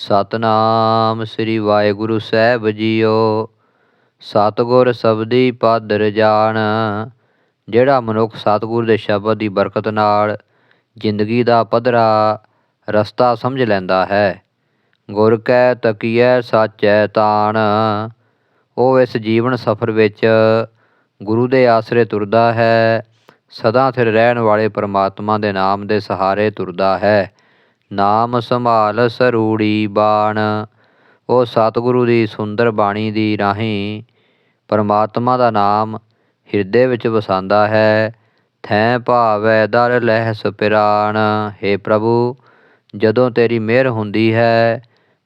ਸਤਨਾਮ ਸ੍ਰੀ ਵਾਹਿਗੁਰੂ ਸਾਹਿਬ ਜੀਓ। ਸਤਿਗੁਰ ਸਬਦੀ ਪਦ ਜਾਣ, ਜਿਹੜਾ ਮਨੁੱਖ ਸਤਿਗੁਰ ਦੇ ਸ਼ਬਦ ਦੀ ਬਰਕਤ ਨਾਲ ਜ਼ਿੰਦਗੀ ਦਾ ਪਧਰਾ, ਰਸਤਾ ਸਮਝ ਲੈਂਦਾ ਹੈ। ਗੁਰ ਕੈ ਤਕੀਐ ਸਾਚੈ ਤਾਣ, ਉਹ ਇਸ ਜੀਵਨ ਸਫਰ ਵਿੱਚ ਗੁਰੂ ਦੇ ਆਸਰੇ ਤੁਰਦਾ ਹੈ, ਸਦਾ ਸਿਰ ਰਹਿਣ ਵਾਲੇ ਪਰਮਾਤਮਾ ਦੇ ਨਾਮ ਦੇ ਸਹਾਰੇ ਤੁਰਦਾ ਹੈ। ਨਾਮ ਸੰਭਾਲ ਸਰੂੜੀ ਬਾਣ। ਉਹ ਸਤਿਗੁਰੂ ਦੀ ਸੁੰਦਰ ਬਾਣੀ ਦੀ ਰਾਹੀਂ ਪਰਮਾਤਮਾ ਦਾ ਨਾਮ ਹਿਰਦੇ ਵਿੱਚ ਵਸਾਉਂਦਾ ਹੈ। ਥੈ ਭਾਵੈ ਦਰ ਲਹਿ ਸੁਪਿਰਾਣ हे ਪ੍ਰਭੂ, ਜਦੋਂ ਤੇਰੀ ਮਿਹਰ ਹੁੰਦੀ ਹੈ,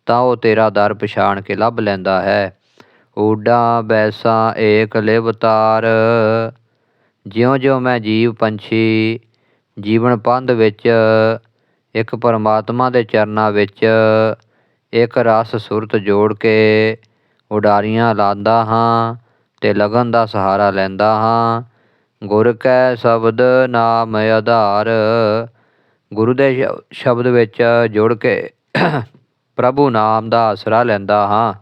ਤਾਂ ਉਹ ਤੇਰਾ ਦਰ ਪਛਾਣ ਕੇ ਲੱਭ ਲੈਂਦਾ ਹੈ। ਊਡਾਂ ਬੈਸਾਂ ਏਕ ਲਿਵਤਾਰ ਜਿਉਂ-ਜਿਉਂ ਮੈਂ ਜੀਵ ਪੰਛੀ ਜੀਵਨ ਪੰਧ ਵਿੱਚ ਇੱਕ ਪਰਮਾਤਮਾ ਦੇ ਚਰਨਾਂ ਵਿੱਚ ਇੱਕ ਰਸ ਸੁਰਤ ਜੋੜ ਕੇ ਉਡਾਰੀਆਂ ਲਾਉਂਦਾ ਹਾਂ ਤੇ ਲਗਨ ਦਾ ਸਹਾਰਾ ਲੈਂਦਾ ਹਾਂ। ਗੁਰ ਕੈ ਸ਼ਬਦ ਨਾਮ ਆਧਾਰ, ਗੁਰੂ ਦੇ ਸ਼ਬਦ ਵਿੱਚ ਜੁੜ ਕੇ ਪ੍ਰਭੂ ਨਾਮ ਦਾ ਆਸਰਾ ਲੈਂਦਾ ਹਾਂ।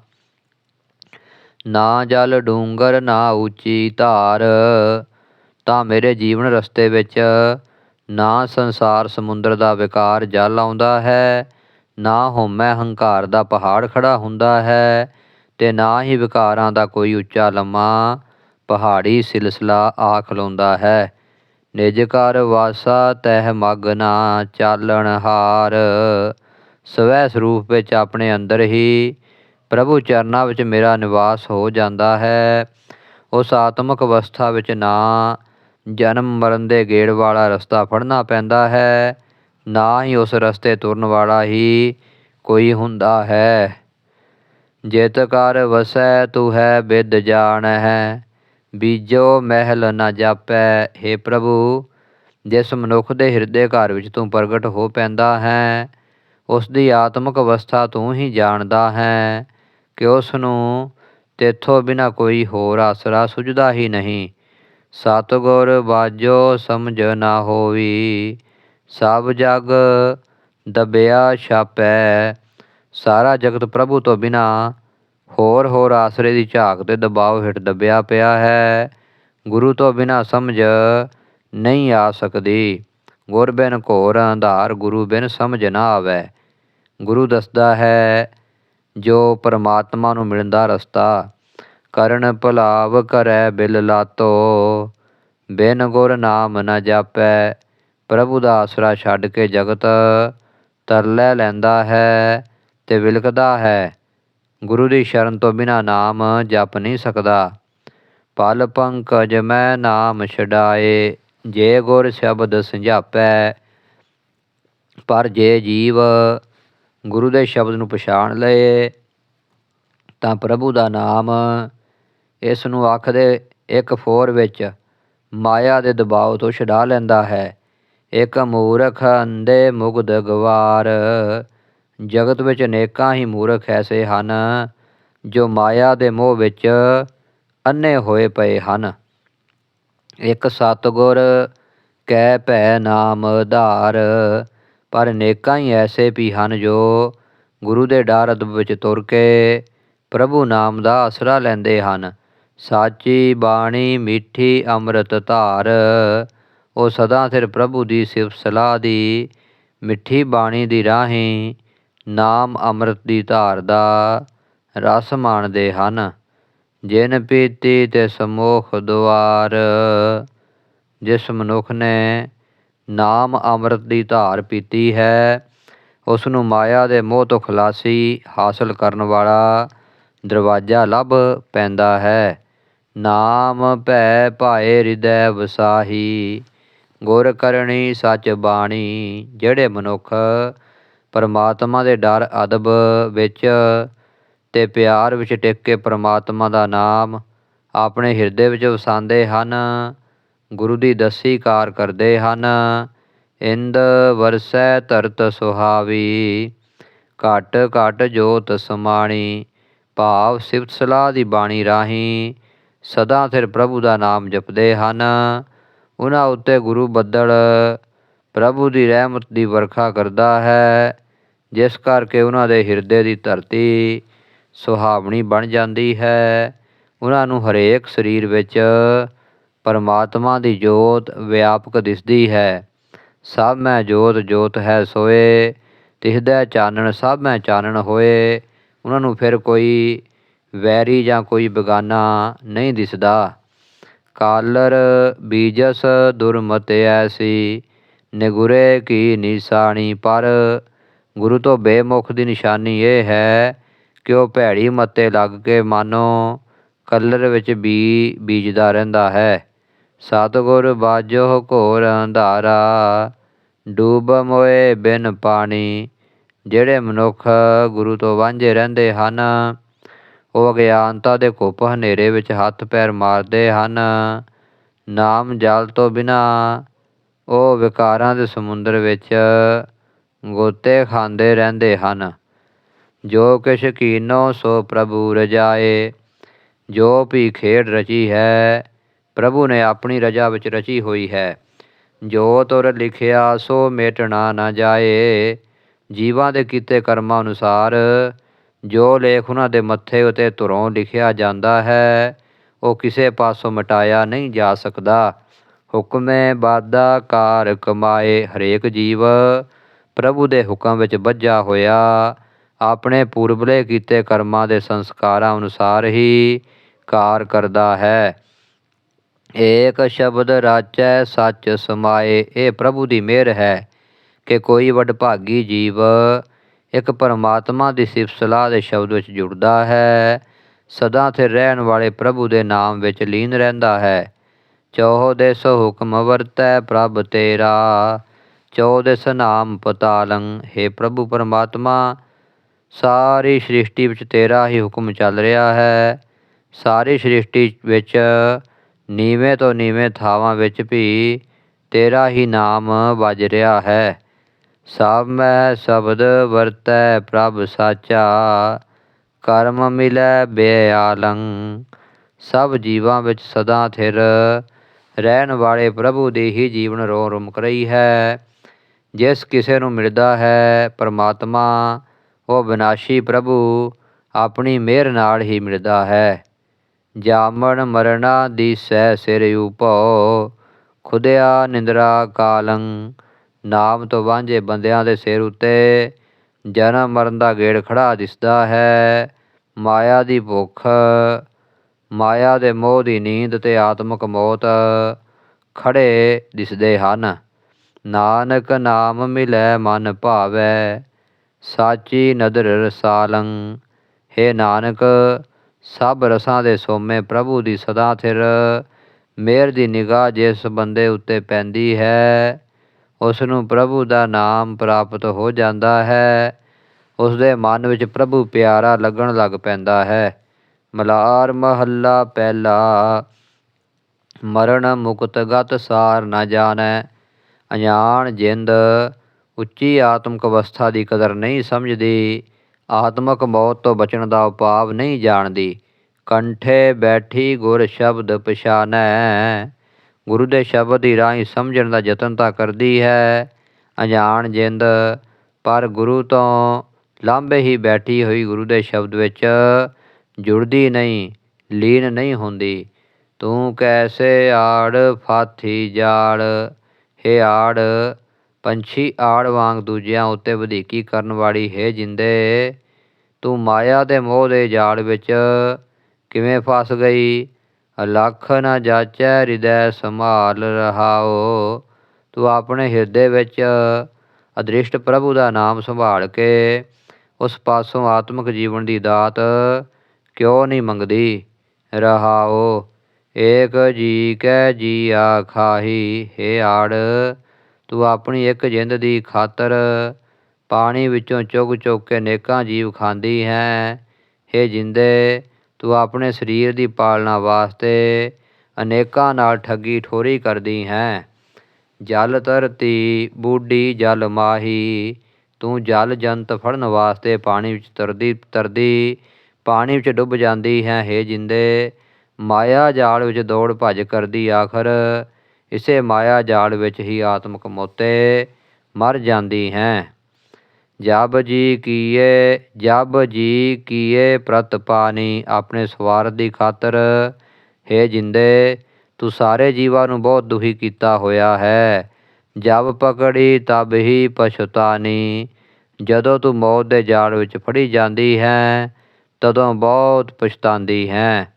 ਨਾ ਜਲ ਡੂੰਗਰ ਨਾ ਉੱਚੀ ਧਾਰ, ਤਾਂ ਮੇਰੇ ਜੀਵਨ ਰਸਤੇ ਵਿੱਚ ਨਾ ਸੰਸਾਰ ਸਮੁੰਦਰ ਦਾ ਵਿਕਾਰ ਜਲ ਆਉਂਦਾ ਹੈ, ਨਾ ਹਉਮੈ ਹੰਕਾਰ ਦਾ ਪਹਾੜ ਖੜਾ ਹੁੰਦਾ ਹੈ ਤੇ ਨਾ ਹੀ ਵਿਕਾਰਾਂ ਦਾ ਕੋਈ ਉੱਚਾ ਲੰਮਾ ਪਹਾੜੀ ਸਿਲਸਿਲਾ ਆ ਖਲੋਂਦਾ ਹੈ। ਨਿਜ ਕਰ ਵਾਸਾ ਤਹਿ ਮਗਨਾ ਚਾਲਣ ਹਾਰ, ਸਵੈ ਸਰੂਪ ਵਿੱਚ ਆਪਣੇ ਅੰਦਰ ਹੀ ਪ੍ਰਭੂ ਚਰਨਾਂ ਵਿੱਚ ਮੇਰਾ ਨਿਵਾਸ ਹੋ ਜਾਂਦਾ ਹੈ। ਉਸ ਆਤਮਿਕ ਅਵਸਥਾ ਵਿੱਚ ਨਾ ਜਨਮ ਮਰਨ ਦੇ ਗੇੜ ਵਾਲਾ ਰਸਤਾ ਫੜਨਾ ਪੈਂਦਾ ਹੈ। ਨਾ ਹੀ ਉਸ ਰਸਤੇ ਤੁਰਨ ਵਾਲਾ ਹੀ ਕੋਈ ਹੁੰਦਾ ਹੈ। ਜਿਤ ਕਰ ਵਸੈ ਤੂੰ ਹੈ ਬਿਦ ਜਾਣ। ਹੈ ਬੀਜੋ ਮਹਿਲ ਨਾ ਜਾਪੈ। हे ਪ੍ਰਭੂ, ਜਿਸ ਮਨੁੱਖ ਦੇ ਹਿਰਦੇ ਘਰ ਵਿੱਚ ਤੂੰ ਪ੍ਰਗਟ ਹੋ ਪੈਂਦਾ ਹੈ, ਉਸ ਦੀ ਆਤਮਿਕ ਅਵਸਥਾ ਤੂੰ ਹੀ ਜਾਣਦਾ ਹੈ। ਕਿ ਉਸ ਨੂੰ ਤੇਥੋਂ ਬਿਨਾ ਕੋਈ ਹੋਰ ਆਸਰਾ ਸੁਝਦਾ ਹੀ ਨਹੀਂ। ਸਤਿਗੁਰ ਬਾਜੋ ਸਮਝ ਨਾ ਹੋਵੀ, ਸਭ ਜਗ ਦਬਿਆ ਛਾਪੈ। ਸਾਰਾ ਜਗਤ ਪ੍ਰਭੂ ਤੋਂ ਬਿਨਾ ਹੋਰ ਹੋਰ ਆਸਰੇ ਦੀ ਝਾਕ ਤੇ ਦਬਾਅ ਹੇਠ ਦਬਿਆ ਪਿਆ ਹੈ। ਗੁਰੂ ਤੋਂ ਬਿਨਾ ਸਮਝ ਨਹੀਂ ਆ ਸਕਦੀ। ਗੁਰ ਬਿਨ ਘੋਰ ਅੰਧਾਰ, ਗੁਰੂ ਬਿਨ ਸਮਝ ਨਾ ਆਵੇ। ਗੁਰੂ ਦੱਸਦਾ ਹੈ, ਜੋ ਪਰਮਾਤਮਾ ਨੂੰ ਮਿਲਣ ਦਾ ਰਸਤਾ ਕਰਨ ਭੁਲਾਵ ਕਰੈ ਬਿਲ ਲਾਤੋ। ਬਿਨ ਗੁਰ ਨਾਮ ਨ ਜਾਪੈ, ਪ੍ਰਭੂ ਦਾ ਆਸਰਾ ਛੱਡ ਕੇ ਜਗਤ ਤਰਲੇ ਲੈਂਦਾ ਹੈ ਤੇ ਵਿਲਕਦਾ ਹੈ। ਗੁਰੂ ਦੀ ਸ਼ਰਨ ਤੋਂ ਬਿਨਾ ਨਾਮ ਜਪ ਨਹੀਂ ਸਕਦਾ। ਪਲ ਪੰਕਜ ਮੈਂ ਨਾਮ ਛਡਾਏ, ਜੇ ਗੁਰ ਸ਼ਬਦ ਸੰਝਾਪੈ, ਪਰ ਜੇ ਜੀਵ ਗੁਰੂ ਦੇ ਸ਼ਬਦ ਨੂੰ ਪਛਾਣ ਲਏ, ਤਾਂ ਪ੍ਰਭੂ ਦਾ ਨਾਮ ਇਸ ਨੂੰ ਆਖਦੇ ਇੱਕ ਫੋਰ ਵਿੱਚ, ਮਾਇਆ ਦੇ ਦਬਾਅ ਤੋਂ ਛਡਾ ਲੈਂਦਾ ਹੈ। ਇੱਕ ਮੂਰਖ ਅੰਦੇ ਮੁਗਧ ਗਵਾਰ। ਜਗਤ ਵਿੱਚ ਅਨੇਕਾਂ ਹੀ ਮੂਰਖ ਐਸੇ ਹਨ, ਜੋ ਮਾਇਆ ਦੇ ਮੋਹ ਵਿੱਚ ਅੰਨੇ ਹੋਏ ਪਏ ਹਨ। ਇੱਕ ਸਤਗੁਰ ਕਹਿ ਭੈ ਨਾਮ ਆਧਾਰ ਪਰ ਅਨੇਕਾਂ ਹੀ ਐਸੇ ਵੀ ਹਨ, ਜੋ ਗੁਰੂ ਦੇ ਡਰ ਅਦਬ ਵਿੱਚ ਤੁਰ ਕੇ ਪ੍ਰਭੂ ਨਾਮ ਦਾ ਆਸਰਾ ਲੈਂਦੇ ਹਨ। ਸਾਚੀ ਬਾਣੀ ਮਿੱਠੀ ਅੰਮ੍ਰਿਤ ਧਾਰ। ਉਹ ਸਦਾ ਸਿਰ ਪ੍ਰਭੂ ਦੀ ਸਿਫਤ ਸਲਾਹ ਦੀ, ਮਿੱਠੀ ਬਾਣੀ ਦੀ ਰਾਹੀਂ ਨਾਮ ਅੰਮ੍ਰਿਤ ਦੀ ਧਾਰ ਦਾ ਰਸ ਮਾਣਦੇ ਹਨ। ਜਿਨ ਪੀਤੀ ਤੇ ਸਮੋਖ ਦੁਆਰ। ਜਿਸ ਮਨੁੱਖ ਨੇ ਨਾਮ ਅੰਮ੍ਰਿਤ ਦੀ ਧਾਰ ਪੀਤੀ ਹੈ ਉਸ ਨੂੰ ਮਾਇਆ ਦੇ ਮੋਹ ਤੋਂ ਖਲਾਸੀ ਹਾਸਲ ਕਰਨ ਵਾਲਾ ਦਰਵਾਜ਼ਾ ਲੱਭ ਪੈਂਦਾ ਹੈ। ਨਾਮ ਭੈ ਭਾਏ ਹਿਰਦੈ ਵਸਾਹੀ, ਗੁਰ ਕਰਨੀ ਸੱਚ ਬਾਣੀ, ਜਿਹੜੇ ਮਨੁੱਖ ਪਰਮਾਤਮਾ ਦੇ ਡਰ ਅਦਬ ਵਿੱਚ ਤੇ ਪਿਆਰ ਵਿੱਚ ਟਿਕ ਕੇ ਪ੍ਰਮਾਤਮਾ ਦਾ ਨਾਮ ਆਪਣੇ ਹਿਰਦੇ ਵਿੱਚ ਵਸਾਉਂਦੇ ਹਨ, ਗੁਰੂ ਦੀ ਦਸੀ ਕਾਰ ਕਰਦੇ ਹਨ, ਇੰਦ ਵਰਸੈ ਧਰਤ ਸੁਹਾਵੀ, ਘਟ ਘਟ ਜੋਤ ਸਮਾਣੀ, ਭਾਵ ਸਿਫਤ ਸਲਾਹ ਦੀ ਬਾਣੀ ਰਾਹੀਂ ਸਦਾ ਸਿਰ ਪ੍ਰਭੂ ਦਾ ਨਾਮ ਜਪਦੇ ਹਨ। ਉਹਨਾਂ ਉੱਤੇ ਗੁਰੂ ਬੱਦਲ ਪ੍ਰਭੂ ਦੀ ਰਹਿਮਤ ਦੀ ਵਰਖਾ ਕਰਦਾ ਹੈ। ਜਿਸ ਕਰਕੇ ਉਹਨਾਂ ਦੇ ਹਿਰਦੇ ਦੀ ਧਰਤੀ ਸੁਹਾਵਣੀ ਬਣ ਜਾਂਦੀ ਹੈ। ਉਹਨਾਂ ਨੂੰ ਹਰੇਕ ਸਰੀਰ ਵਿੱਚ ਪਰਮਾਤਮਾ ਦੀ ਜੋਤ ਵਿਆਪਕ ਦਿਸਦੀ ਹੈ। ਸਭ ਮੈਂ ਜੋਤ ਜੋਤ ਹੈ ਸੋਏ। ਤਿਸਦਾ ਚਾਨਣ ਸਭ ਮੈਂ ਚਾਨਣ ਹੋਏ। ਉਹਨਾਂ ਨੂੰ ਫਿਰ ਕੋਈ ਵੈਰੀ ਜਾਂ ਕੋਈ ਬੇਗਾਨਾ ਨਹੀਂ ਦਿਸਦਾ। ਕਾਲਰ ਬੀਜਸ ਦੁਰਮਤ ਐਸੀ, ਨਿਗੁਰੇ ਕੀ ਨਿਸ਼ਾਨੀ, ਪਰ ਗੁਰੂ ਤੋਂ ਬੇਮੁਖ ਦੀ ਨਿਸ਼ਾਨੀ ਇਹ ਹੈ ਕਿ ਉਹ ਭੈੜੀ ਮੱਤੇ ਲੱਗ ਕੇ ਮਾਨੋ ਕਲਰ ਵਿੱਚ ਬੀ ਬੀਜਦਾ ਰਹਿੰਦਾ ਹੈ। ਸਤਿਗੁਰ ਬਾਜੋ ਘੋਰ ਅੰਧਾਰਾ, ਡੂਬ ਮੋਏ ਬਿਨ ਪਾਣੀ, ਜਿਹੜੇ ਮਨੁੱਖ ਗੁਰੂ ਤੋਂ ਵਾਂਝੇ ਰਹਿੰਦੇ ਹਨ ਉਹ ਅਗਿਆਨਤਾ ਦੇ ਘੁੱਪ ਹਨੇਰੇ ਵਿੱਚ ਹੱਥ ਪੈਰ ਮਾਰਦੇ ਹਨ। ਨਾਮ ਜਲ ਤੋਂ ਬਿਨਾਂ ਉਹ ਵਿਕਾਰਾਂ ਦੇ ਸਮੁੰਦਰ ਵਿੱਚ ਗੋਤੇ ਖਾਂਦੇ ਰਹਿੰਦੇ ਹਨ। ਜੋ ਕਿਛ ਕੀਨੋ, ਸੋ ਪ੍ਰਭੂ ਰਜਾਏ। ਜੋ ਵੀ ਖੇਡ ਰਚੀ ਹੈ, ਪ੍ਰਭੂ ਨੇ ਆਪਣੀ ਰਜਾ ਵਿੱਚ ਰਚੀ ਹੋਈ ਹੈ। ਜੋ ਤੁਰ ਲਿਖਿਆ, ਸੋ ਮੇਟਣਾ ਨਾ ਜਾਏ। ਜੀਵਾਂ ਦੇ ਕੀਤੇ ਕਰਮਾਂ ਅਨੁਸਾਰ ਜੋ ਲੇਖ ਉਹਨਾਂ ਦੇ ਮੱਥੇ ਉਤੇ ਧੁਰੋਂ ਲਿਖਿਆ ਜਾਂਦਾ ਹੈ, ਉਹ ਕਿਸੇ ਪਾਸੋਂ ਮਿਟਾਇਆ ਨਹੀਂ ਜਾ ਸਕਦਾ। ਹੁਕਮੇ ਬਾਦਾ ਕਾਰ ਕਮਾਏ ਹਰੇਕ ਜੀਵ, ਪ੍ਰਭੂ ਦੇ ਹੁਕਮ ਵਿੱਚ ਬੱਝਾ ਹੋਇਆ। ਆਪਣੇ ਪੂਰਬਲੇ ਕੀਤੇ ਕਰਮਾਂ ਦੇ ਸੰਸਕਾਰਾਂ ਅਨੁਸਾਰ ਹੀ ਕਾਰ ਕਰਦਾ ਹੈ। ਏਕ ਸ਼ਬਦ ਰਾਚੈ ਸੱਚ ਸਮਾਏ, ਇਹ ਪ੍ਰਭੂ ਦੀ ਮਿਹਰ ਹੈ ਕਿ ਕੋਈ ਵਡਭਾਗੀ ਜੀਵ ਇੱਕ ਪਰਮਾਤਮਾ ਦੀ ਸਿਫਤ ਸਲਾਹ ਦੇ ਸ਼ਬਦ ਵਿੱਚ ਜੁੜਦਾ ਹੈ। ਸਦਾ ਤੇ ਰਹਿਣ ਵਾਲੇ ਪ੍ਰਭੂ ਦੇ ਨਾਮ ਵਿੱਚ ਲੀਨ ਰਹਿੰਦਾ ਹੈ। ਚੌਹ ਦਿਸ ਹੁਕਮ ਵਰਤੈ ਪ੍ਰਭ ਤੇਰਾ। ਚੌਹ ਦਿਸ ਨਾਮ ਪਤਾਲੰ, ਹੈ ਪ੍ਰਭੂ ਪਰਮਾਤਮਾ, ਸਾਰੀ ਸ੍ਰਿਸ਼ਟੀ ਵਿੱਚ ਤੇਰਾ ਹੀ ਹੁਕਮ ਚੱਲ ਰਿਹਾ ਹੈ। ਸਾਰੀ ਸ੍ਰਿਸ਼ਟੀ ਵਿੱਚ ਨੀਵੇਂ ਤੋਂ ਨੀਵੇਂ ਥਾਵਾਂ ਵਿੱਚ ਵੀ ਤੇਰਾ ਹੀ ਨਾਮ ਵੱਜ ਰਿਹਾ ਹੈ। ਸਭ ਮੈਂ ਸ਼ਬਦ ਵਰਤੈ ਪ੍ਰਭ ਸਾਚਾ, ਕਰਮ ਮਿਲੈ ਬੇਆਲੰ। ਸਭ ਜੀਵਾਂ ਵਿੱਚ ਸਦਾ ਥਿਰ, ਰਹਿਣ ਵਾਲੇ ਪ੍ਰਭੂ ਦੀ ਹੀ ਜੀਵਨ ਰੋ ਰੁਮਕ ਰਹੀ ਹੈ। ਜਿਸ ਕਿਸੇ ਨੂੰ ਮਿਲਦਾ ਹੈ ਪਰਮਾਤਮਾ, ਉਹ ਵਿਨਾਸ਼ੀ ਪ੍ਰਭੂ ਆਪਣੀ ਮਿਹਰ ਨਾਲ ਹੀ ਮਿਲਦਾ ਹੈ। ਜਾਮਣ ਮਰਣਾ ਦੀਸੈ ਸਿਰ ਉਪੋ, ਖੁਦਿਆ ਨਿੰਦਰਾ ਕਾਲੰ। ਨਾਮ ਤੋਂ ਵਾਂਝੇ ਬੰਦਿਆਂ ਦੇ ਸਿਰ ਉੱਤੇ ਜਨਮ ਮਰਨ ਦਾ ਗੇੜ ਖੜਾ ਦਿਸਦਾ ਹੈ। ਮਾਇਆ ਦੀ ਭੁੱਖ, ਮਾਇਆ ਦੇ ਮੋਹ ਦੀ ਨੀਂਦ ਤੇ ਆਤਮਕ ਮੌਤ ਖੜੇ ਦਿਸਦੇ ਹਨ। ਨਾਨਕ ਨਾਮ ਮਿਲੈ ਮਨ ਭਾਵੈ, ਸਾਚੀ ਨਦਰ ਰਸਾਲੰ। ਹੈ ਨਾਨਕ, ਸਭ ਰਸਾਂ ਦੇ ਸੋਮੇ ਪ੍ਰਭੂ ਦੀ ਸਦਾ ਥਿਰ। ਮਿਹਰ ਦੀ ਨਿਗਾਹ ਜਿਸ ਬੰਦੇ ਉੱਤੇ ਪੈਂਦੀ ਹੈ ਉਸ ਨੂੰ ਪ੍ਰਭੂ ਦਾ ਨਾਮ ਪ੍ਰਾਪਤ ਹੋ ਜਾਂਦਾ ਹੈ। ਉਸ ਦੇ ਮਨ ਵਿੱਚ ਪ੍ਰਭੂ ਪਿਆਰਾ ਲੱਗਣ ਲੱਗ ਪੈਂਦਾ ਹੈ। ਮਲਾਰ ਮਹੱਲਾ ਪਹਿਲਾ, ਮਰਨ ਮੁਕਤ ਗਤ ਸਾਰ ਨਾ ਜਾਣੈ। ਅਣਜਾਣ ਜਿੰਦ ਉੱਚੀ ਆਤਮਿਕ ਅਵਸਥਾ ਦੀ ਕਦਰ ਨਹੀਂ ਸਮਝਦੀ। ਆਤਮਕ ਮੌਤ ਤੋਂ ਬਚਣ ਦਾ ਉਪਾਅ ਨਹੀਂ ਜਾਣਦੀ। ਕੰਠੇ ਬੈਠੀ ਗੁਰ ਸ਼ਬਦ ਪਛਾਨੈ। ਗੁਰੂ ਦੇ ਸ਼ਬਦ ਦੀ ਰਾਹੀਂ ਸਮਝਣ ਦਾ ਯਤਨ ਤਾਂ ਕਰਦੀ ਹੈ। ਅਣਜਾਣ ਜਿੰਦ, ਪਰ ਗੁਰੂ ਤੋਂ ਲਾਂਭੇ ਹੀ ਬੈਠੀ ਹੋਈ ਗੁਰੂ ਦੇ ਸ਼ਬਦ ਵਿੱਚ ਜੁੜਦੀ ਨਹੀਂ, ਲੀਨ ਨਹੀਂ ਹੁੰਦੀ। ਤੂੰ ਕੈਸੇ ਆੜ ਫਾਥੀ ਜਾੜ? ਹੇ ਆੜ, ਪੰਛੀ ਆੜ ਵਾਂਗ ਦੂਜਿਆਂ ਉੱਤੇ ਵਧੀਕੀ ਕਰਨ ਵਾਲੀ ਹੈ ਜਿੰਦੇ। ਤੂੰ ਮਾਇਆ ਦੇ ਮੋਹ ਦੇ ਜਾਲ ਵਿੱਚ ਕਿਵੇਂ ਫਸ ਗਈ? ਲੱਖ ਨਾ ਜਾਚੈ ਹਿਰਦੈ ਸੰਭਾਲ ਰਹਾਓ ਤੂੰ ਆਪਣੇ ਹਿਰਦੇ ਵਿੱਚ ਅਦ੍ਰਿਸ਼ਟ ਪ੍ਰਭੂ ਦਾ ਨਾਮ ਸੰਭਾਲ ਕੇ ਉਸ ਪਾਸੋਂ ਆਤਮਿਕ ਜੀਵਨ ਦੀ ਦਾਤ ਕਿਉਂ ਨਹੀਂ ਮੰਗਦੀ? ਰਹਾਓ ਏਕ ਜੀ ਕੈ ਜੀ ਆ ਖਾਹੀ ਹੇ ਆੜ, ਤੂੰ ਆਪਣੀ ਇੱਕ ਜਿੰਦ ਦੀ ਖਾਤਰ ਪਾਣੀ ਵਿੱਚੋਂ ਚੁਗ ਚੁਗ ਕੇ ਨੇਕਾਂ ਜੀਵ ਖਾਂਦੀ ਹੈ। ਹੇ ਜਿੰਦੇ ਤੂੰ ਆਪਣੇ ਸਰੀਰ ਦੀ ਪਾਲਣਾ ਵਾਸਤੇ ਅਨੇਕਾਂ ਨਾਲ ਠੱਗੀ ਠੋਰੀ ਕਰਦੀ ਹੈ। ਜਲ ਧਰਤੀ, ਬੂਢੀ ਜਲ ਮਾਹੀ, ਤੂੰ ਜਲ ਜੰਤ ਫੜਨ ਵਾਸਤੇ ਪਾਣੀ ਵਿੱਚ ਤਰਦੀ ਤਰਦੀ ਪਾਣੀ ਵਿੱਚ ਡੁੱਬ ਜਾਂਦੀ ਹੈ, ਹੇ ਜਿੰਦੇ। ਮਾਇਆ ਜਾਲ ਵਿੱਚ ਦੌੜ ਭੱਜ ਕਰਦੀ ਆਖਰ, ਇਸੇ ਮਾਇਆ ਜਾਲ ਵਿੱਚ ਹੀ ਆਤਮਕ ਮੋਤੇ ਮਰ ਜਾਂਦੀ ਹੈ। ਜਬ ਜੀ ਕੀਏ, ਜਬ ਜੀ ਕੀਏ ਪ੍ਰਤ ਪਾਣੀ ਆਪਣੇ ਸਵਾਰਥ ਦੀ ਖਾਤਰ। ਹੇ ਜਿੰਦੇ, ਤੂੰ ਸਾਰੇ ਜੀਵਾਂ ਨੂੰ ਬਹੁਤ ਦੁਖੀ ਕੀਤਾ ਹੋਇਆ ਹੈ। ਜਬ ਪਕੜੀ, ਤਬ ਹੀ ਪਛਤਾਨੀ। ਜਦੋਂ ਤੂੰ ਮੌਤ ਦੇ ਜਾਲ ਵਿੱਚ ਫੜੀ ਜਾਂਦੀ ਹੈ, ਤਦੋਂ ਬਹੁਤ ਪਛਤਾਉਂਦੀ ਹੈ।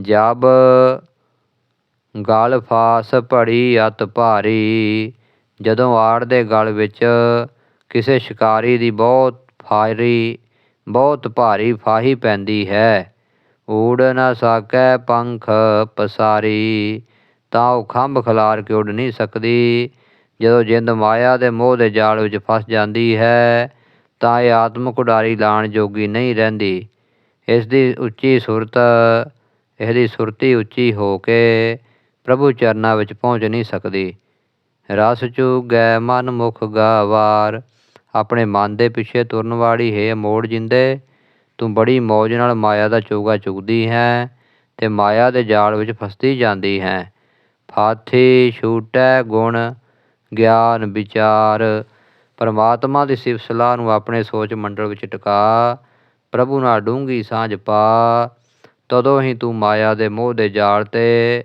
ਜਬ ਗਲ ਫਾਸ ਭੜੀ ਅਤ ਭਾਰੀ। ਜਦੋਂ ਆੜ ਦੇ ਗਲ ਵਿੱਚ ਕਿਸੇ ਸ਼ਿਕਾਰੀ ਦੀ ਬਹੁਤ ਫਾਰੀ ਬਹੁਤ ਭਾਰੀ ਫਾਹੀ ਪੈਂਦੀ ਹੈ। ਊੜ ਨਾ ਸਾਕੈ ਪੰਖ ਪਸਾਰੀ, ਤਾਂ ਉਹ ਖੰਭ ਖਿਲਾਰ ਕੇ ਉੱਡ ਨਹੀਂ ਸਕਦੀ। ਜਦੋਂ ਜਿੰਦ ਮਾਇਆ ਦੇ ਮੋਹ ਦੇ ਜਾਲ ਵਿੱਚ ਫਸ ਜਾਂਦੀ ਹੈ, ਤਾਂ ਇਹ ਆਤਮਕ ਉਡਾਰੀ ਲਾਣ ਜੋਗੀ ਨਹੀਂ ਰਹਿੰਦੀ। ਇਸ ਦੀ ਉੱਚੀ ਸੁਰਤ ਇਹਦੀ ਸੁਰਤੀ ਉੱਚੀ ਹੋ ਕੇ ਪ੍ਰਭੂ ਚਰਨਾਂ ਵਿੱਚ ਪਹੁੰਚ ਨਹੀਂ ਸਕਦੀ। ਰਸ ਚੁਗੈ ਮਨ ਮੁਖ ਗਾਵਾਰ ਆਪਣੇ ਮਨ ਦੇ ਪਿੱਛੇ ਤੁਰਨ ਵਾਲੀ, ਹੈ ਮੋੜ ਜਿੰਦੇ, ਤੂੰ ਬੜੀ ਮੌਜ ਨਾਲ ਮਾਇਆ ਦਾ ਚੋਗਾ ਚੁਗਦੀ ਹੈ ਤੇ ਮਾਇਆ ਦੇ ਜਾਲ ਵਿੱਚ ਫਸਦੀ ਜਾਂਦੀ ਹੈ। ਫਾਥੀ ਛੂਟੈ ਗੁਣ, ਗਿਆਨ ਵਿਚਾਰ, ਪਰਮਾਤਮਾ ਦੀ ਸਿਫਤ ਸਲਾਹ ਨੂੰ ਆਪਣੇ ਸੋਚ ਮੰਡਲ ਵਿੱਚ ਟਿਕਾ, ਪ੍ਰਭੂ ਨਾਲ ਡੂੰਗੀ ਸਾਂਝ ਪਾ, ਤਦੋਂ ਹੀ ਤੂੰ ਮਾਇਆ ਦੇ ਮੋਹ ਦੇ ਜਾਲ ਤੇ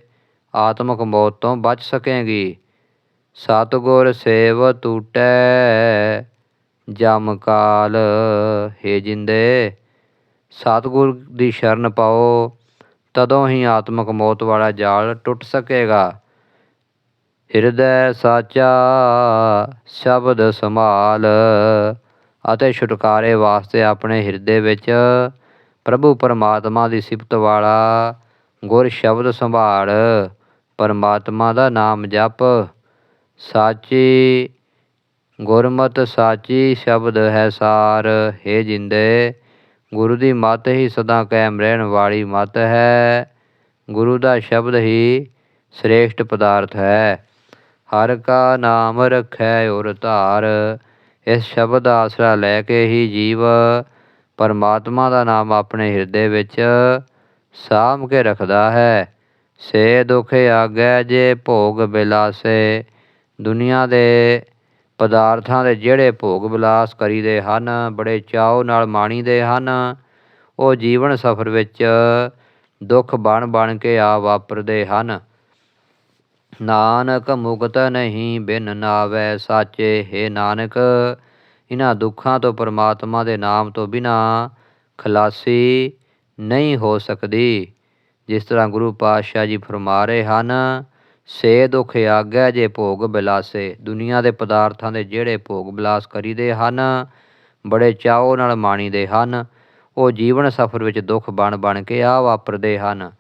ਆਤਮਕ ਮੌਤ ਤੋਂ ਬਚ ਸਕੇਂਗੀ। ਸਤਗੁਰ ਸੇਵ ਟੂਟੈ ਜਮ ਕਾਲ, ਹੈ ਜਿੰਦੇ, ਸਤਗੁਰ ਦੀ ਸ਼ਰਨ ਪਾਓ, ਤਦੋਂ ਹੀ ਆਤਮਕ ਮੌਤ ਵਾਲਾ ਜਾਲ ਟੁੱਟ ਸਕੇਗਾ। ਹਿਰਦੈ ਸਾਚਾ ਸ਼ਬਦ ਸੰਭਾਲ ਅਤੇ ਛੁਟਕਾਰੇ ਵਾਸਤੇ ਆਪਣੇ ਹਿਰਦੇ ਵਿੱਚ ਪ੍ਰਭੂ ਪਰਮਾਤਮਾ ਦੀ ਸਿਫਤ ਵਾਲਾ ਗੁਰ ਸ਼ਬਦ ਸੰਭਾਲ, ਪਰਮਾਤਮਾ ਦਾ ਨਾਮ ਜਪ, ਸਾਚੀ ਗੁਰਮਤ ਸਾਚੀ ਸ਼ਬਦ ਹੈ ਸਾਰ, ਹੈ ਜਿੰਦੇ, ਗੁਰੂ ਦੀ ਮੱਤ ਹੀ ਸਦਾ ਕਾਇਮ ਰਹਿਣ ਵਾਲੀ ਮੱਤ ਹੈ। ਗੁਰੂ ਦਾ ਸ਼ਬਦ ਹੀ ਸ੍ਰੇਸ਼ਟ ਪਦਾਰਥ ਹੈ। ਹਰ ਕਾ ਨਾਮ ਰਖੈ ਔਰ ਧਾਰ, ਇਸ ਸ਼ਬਦ ਦਾ ਆਸਰਾ ਲੈ ਕੇ ਹੀ ਜੀਵ, ਪਰਮਾਤਮਾ ਦਾ ਨਾਮ ਆਪਣੇ ਹਿਰਦੇ ਵਿੱਚ ਸਾਂਭ ਕੇ ਰੱਖਦਾ ਹੈ। ਸੇ ਦੁਖ ਆਗੈ ਜੇ ਭੋਗ ਬਿਲਾਸੇ, ਦੁਨੀਆ ਦੇ ਪਦਾਰਥਾਂ ਦੇ ਜਿਹੜੇ ਭੋਗ ਵਿਲਾਸ ਕਰੀਦੇ ਹਨ, ਬੜੇ ਚਾਉ ਨਾਲ ਮਾਣੀਦੇ ਹਨ। ਉਹ ਜੀਵਨ ਸਫਰ ਵਿੱਚ ਦੁੱਖ ਬਣ ਬਣ ਕੇ ਆ ਵਾਪਰਦੇ ਹਨ। ਨਾਨਕ ਮੁਕਤ ਨਹੀਂ, ਬਿਨ ਨਾਵੇ ਸਾਚੇ, ਹੈ ਨਾਨਕ। ਇਹਨਾਂ ਦੁੱਖਾਂ ਤੋਂ ਪਰਮਾਤਮਾ ਦੇ ਨਾਮ ਤੋਂ ਬਿਨਾ ਖਲਾਸੀ ਨਹੀਂ ਹੋ ਸਕਦੀ। ਜਿਸ ਤਰ੍ਹਾਂ ਗੁਰੂ ਪਾਤਸ਼ਾਹ ਜੀ ਫਰਮਾ ਰਹੇ ਹਨ ਸੇ ਦੁਖ ਆਗੈ ਜੇ ਭੋਗ ਬਿਲਾਸੇ, ਦੁਨੀਆ ਦੇ ਪਦਾਰਥਾਂ ਦੇ ਜਿਹੜੇ ਭੋਗ ਬਿਲਾਸ ਕਰੀਦੇ ਹਨ, ਬੜੇ ਚਾਓ ਨਾਲ ਮਾਣੀਦੇ ਹਨ। ਉਹ ਜੀਵਨ ਸਫਰ ਵਿੱਚ ਦੁੱਖ ਬਣ ਬਣ ਕੇ ਆ ਵਾਪਰਦੇ ਹਨ।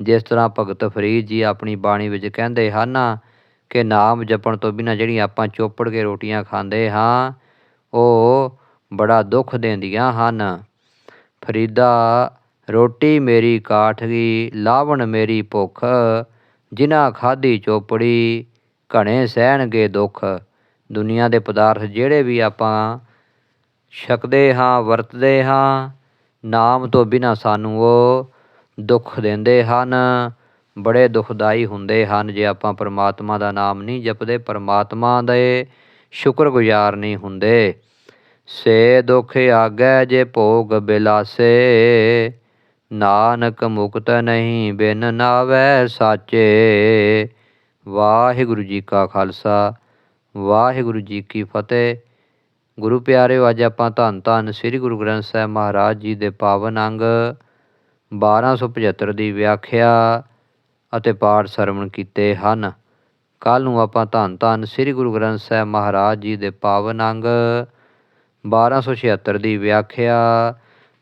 ਜਿਸ ਤਰ੍ਹਾਂ ਭਗਤ ਫਰੀਦ ਜੀ ਆਪਣੀ ਬਾਣੀ ਵਿੱਚ ਕਹਿੰਦੇ ਹਨ ਕਿ ਨਾਮ ਜਪਣ ਤੋਂ ਬਿਨਾਂ ਜਿਹੜੀਆਂ ਆਪਾਂ ਚੋਪੜ ਕੇ ਰੋਟੀਆਂ ਖਾਂਦੇ ਹਾਂ, ਉਹ ਬੜਾ ਦੁੱਖ ਦਿੰਦੀਆਂ ਹਨ। ਫਰੀਦਾ, ਰੋਟੀ ਮੇਰੀ ਕਾਠ ਗਈ, ਲਾਵਣ ਮੇਰੀ ਭੁੱਖ ਜਿਨ੍ਹਾਂ ਖਾਧੀ ਚੋਪੜੀ, ਘਣੇ ਸਹਿਣਗੇ ਦੁੱਖ, ਦੁਨੀਆ ਦੇ ਪਦਾਰਥ ਜਿਹੜੇ ਵੀ ਆਪਾਂ ਛਕਦੇ ਹਾਂ, ਵਰਤਦੇ ਹਾਂ, ਨਾਮ ਤੋਂ ਬਿਨਾਂ ਸਾਨੂੰ ਉਹ ਦੁੱਖ ਦਿੰਦੇ ਹਨ। ਬੜੇ ਦੁਖਦਾਈ ਹੁੰਦੇ ਹਨ ਜੇ ਆਪਾਂ ਪਰਮਾਤਮਾ ਦਾ ਨਾਮ ਨਹੀਂ ਜਪਦੇ, ਪਰਮਾਤਮਾ ਦੇ ਸ਼ੁਕਰਗੁਜ਼ਾਰ ਨਹੀਂ ਹੁੰਦੇ। ਸੇ ਦੁਖ ਆਗੈ ਜੇ ਭੋਗ ਬਿਲਾਸੇ ਨਾਨਕ ਮੁਕਤ ਨਹੀਂ, ਬਿਨ ਨਾਵੇ ਸਾਚੇ। ਵਾਹਿਗੁਰੂ ਜੀ ਕਾ ਖਾਲਸਾ, ਵਾਹਿਗੁਰੂ ਜੀ ਕੀ ਫਤਿਹ। ਗੁਰੂ ਪਿਆਰਿਓ ਅੱਜ ਆਪਾਂ ਧੰਨ ਧੰਨ ਸ੍ਰੀ ਗੁਰੂ ਗ੍ਰੰਥ ਸਾਹਿਬ ਮਹਾਰਾਜ ਜੀ ਦੇ ਪਾਵਨ ਅੰਗ 1275 ਦੀ ਵਿਆਖਿਆ ਅਤੇ ਪਾਠ ਸਰਵਣ ਕੀਤੇ ਹਨ। ਕੱਲ ਨੂੰ ਆਪਾਂ ਧੰਨ ਧੰਨ ਸ੍ਰੀ ਗੁਰੂ ਗ੍ਰੰਥ ਸਾਹਿਬ ਮਹਾਰਾਜ ਜੀ ਦੇ ਪਾਵਨ ਅੰਗ 1276 ਦੀ ਵਿਆਖਿਆ